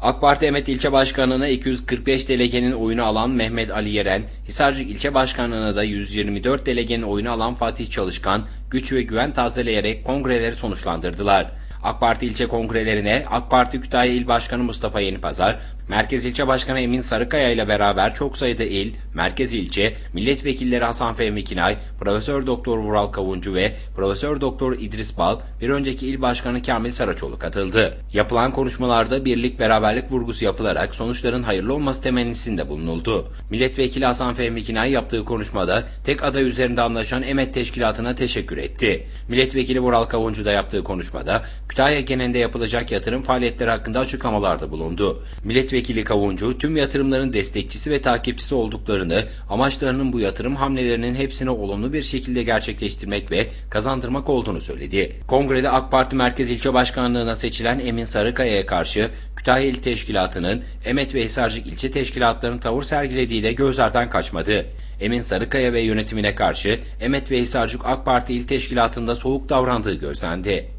AK Parti Emet İlçe Başkanlığı'na 245 delegenin oyunu alan Mehmet Ali Yeren, Hisarcık İlçe Başkanlığı'na da 124 delegenin oyunu alan Fatih Çalışkan, güç ve güven tazeleyerek kongreleri sonuçlandırdılar. AK Parti ilçe kongrelerine AK Parti Kütahya İl Başkanı Mustafa Yenipazar, Merkez İlçe Başkanı Emin Sarıkaya ile beraber çok sayıda il, merkez ilçe, milletvekilleri Hasan Fehmi Kinay, Profesör Doktor Vural Kavuncu ve Profesör Doktor İdris Bal, bir önceki il başkanı Kamil Saraçoğlu katıldı. Yapılan konuşmalarda birlik beraberlik vurgusu yapılarak sonuçların hayırlı olması temennisinde bulunuldu. Milletvekili Hasan Fehmi Kinay yaptığı konuşmada tek aday üzerinde anlaşan Emet Teşkilatı'na teşekkür etti. Milletvekili Vural Kavuncu da yaptığı konuşmada Kütahya genelinde yapılacak yatırım faaliyetleri hakkında açıklamalarda bulundu. Milletvekili Kavuncu tüm yatırımların destekçisi ve takipçisi olduklarını, amaçlarının bu yatırım hamlelerinin hepsini olumlu bir şekilde gerçekleştirmek ve kazandırmak olduğunu söyledi. Kongrede AK Parti Merkez İlçe Başkanlığı'na seçilen Emin Sarıkaya'ya karşı Kütahya İl Teşkilatı'nın Emet ve Hisarcık ilçe teşkilatlarının tavır sergilediği de gözlerden kaçmadı. Emin Sarıkaya ve yönetimine karşı Emet ve Hisarcık AK Parti İl Teşkilatı'nda soğuk davrandığı gözlendi.